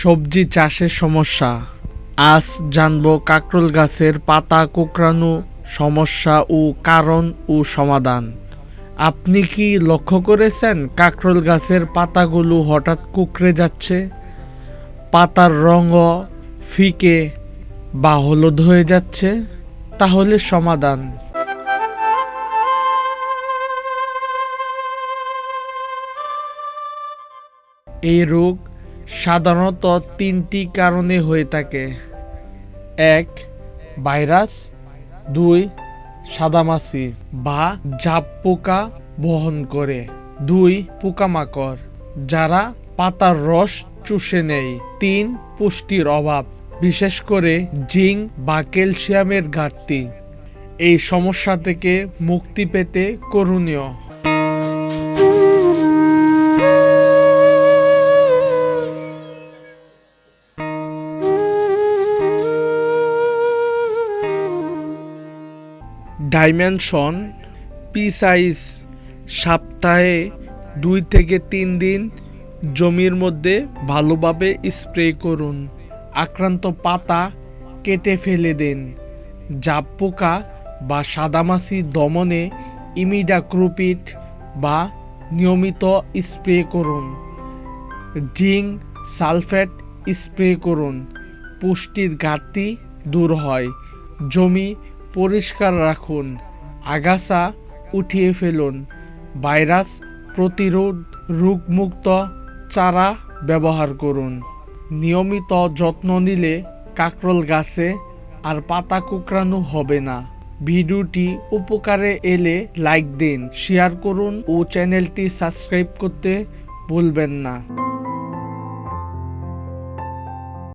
সবজি চাষের সমস্যা। আজ জানব কাকরোল গাছের পাতা কোঁকড়ানো সমস্যা ও কারণ ও সমাধান। আপনি কি লক্ষ্য করেছেন কাকরোল গাছের পাতাগুলো হঠাৎ কুকড়ে যাচ্ছে? পাতার রঙও ফিকে বা হলুদ হয়ে যাচ্ছে? তাহলে সমাধান। এই রোগ সাধারণত তিনটি কারণে হয়ে থাকে। এক, ভাইরাস। দুই, সাদামাছি বা জাপ পোকা বহন করে। দুই, পোকামাকড়, যারা পাতার রস চুষে নেয়। তিন, পুষ্টির অভাব, বিশেষ করে জিঙ্ক বা ক্যালসিয়ামের ঘাটতি। এই সমস্যা থেকে মুক্তি পেতে করণীয়। ডাইমেনশন পি সাইজ সপ্তাহে দুই থেকে তিন দিন জমির মধ্যে ভালোভাবে স্প্রে করুন। আক্রান্ত পাতা কেটে ফেলে দিন। জাপ পোকা বা সাদামাছি দমনে ইমিডাক্রোপিট বা নিয়মিত স্প্রে করুন। জিঙ্ক সালফেট স্প্রে করুন। পুষ্টির ঘাটতি দূর হয়। জমি পরিষ্কার রাখুন, আগাছা উঠিয়ে ফেলুন, ভাইরাস প্রতিরোধ রোগমুক্ত চারা ব্যবহার করুন। নিয়মিত যত্ন নিলে কাকরোল গাছে আর পাতা কুকরানো হবে না। ভিডিওটি উপকারে এলে লাইক দিন, শেয়ার করুন ও চ্যানেলটি সাবস্ক্রাইব করতে ভুলবেন না।